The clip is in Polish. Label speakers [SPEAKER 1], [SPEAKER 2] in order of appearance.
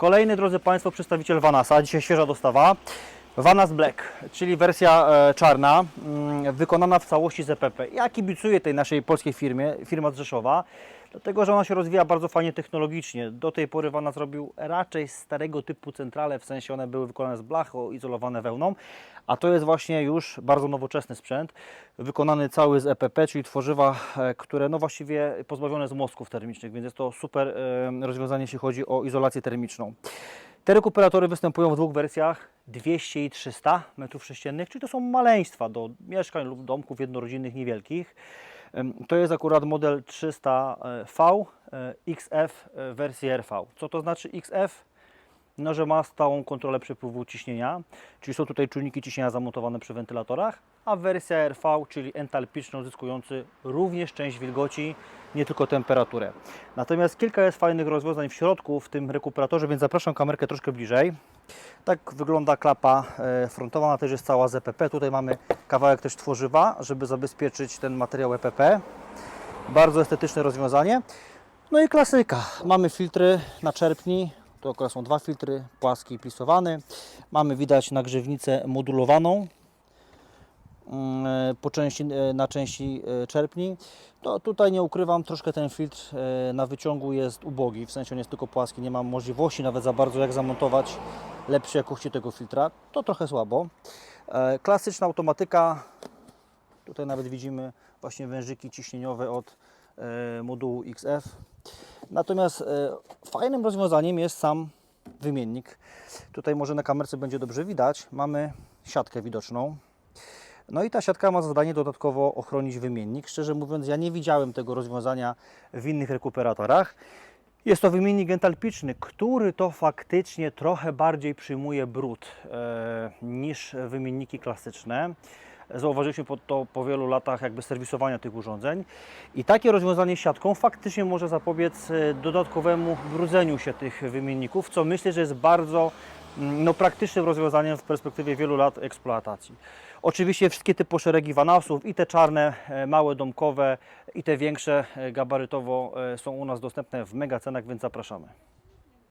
[SPEAKER 1] Kolejny, drodzy Państwo, przedstawiciel Vanasa, dzisiaj świeża dostawa. Vanas Black, czyli wersja e, czarna, mm, wykonana w całości z EPP. Ja kibicuję tej naszej polskiej firmie, firma z Rzeszowa, dlatego że ona się rozwija bardzo fajnie technologicznie. Do tej pory Vanas robił raczej starego typu centrale, w sensie one były wykonane z blachy, izolowane wełną, a to jest właśnie już bardzo nowoczesny sprzęt, wykonany cały z EPP, czyli tworzywa, e, które no właściwie pozbawione z mostków termicznych, więc jest to super e, rozwiązanie, jeśli chodzi o izolację termiczną. Te rekuperatory występują w dwóch wersjach 200 i 300 m3, czyli to są maleństwa do mieszkań lub domków jednorodzinnych niewielkich. To jest akurat model 300V e, XF e, wersji RV. Co to znaczy XF? No, że ma stałą kontrolę przepływu ciśnienia, czyli są tutaj czujniki ciśnienia zamontowane przy wentylatorach, a wersja RV, czyli entalpiczną, zyskujący również część wilgoci, nie tylko temperaturę. Natomiast kilka jest fajnych rozwiązań w środku, w tym rekuperatorze, więc zapraszam kamerkę troszkę bliżej. Tak wygląda klapa e, frontowa, ona też jest cała z EPP. Tutaj mamy kawałek też tworzywa, żeby zabezpieczyć ten materiał EPP. Bardzo estetyczne rozwiązanie. No i klasyka. Mamy filtry na czerpni. Tu akurat są dwa filtry, płaski i plisowany. Mamy widać nagrzewnicę modulowaną mm, e, po części, e, na części e, czerpni. To tutaj nie ukrywam, troszkę ten filtr na wyciągu jest ubogi, w sensie on jest tylko płaski, nie mam możliwości nawet za bardzo jak zamontować lepszej jakości tego filtra. To trochę słabo. Klasyczna automatyka, tutaj nawet widzimy właśnie wężyki ciśnieniowe od modułu XF. Natomiast e, fajnym rozwiązaniem jest sam wymiennik. Tutaj może na kamerce będzie dobrze widać. Mamy siatkę widoczną. No i ta siatka ma za zadanie dodatkowo ochronić wymiennik. Szczerze mówiąc, ja nie widziałem tego rozwiązania w innych rekuperatorach. Jest to wymiennik entalpiczny, który to faktycznie trochę bardziej przyjmuje brud e, niż wymienniki klasyczne. Zauważyliśmy to po wielu latach jakby serwisowania tych urządzeń. I takie rozwiązanie siatką faktycznie może zapobiec e, dodatkowemu brudzeniu się tych wymienników, co myślę, że jest bardzo mm, no, praktycznym rozwiązaniem w perspektywie wielu lat eksploatacji. Oczywiście wszystkie typy szeregi Vanasów, i te czarne, e, małe, domkowe, i te większe, e, gabarytowo są u nas dostępne w mega cenach, więc zapraszamy.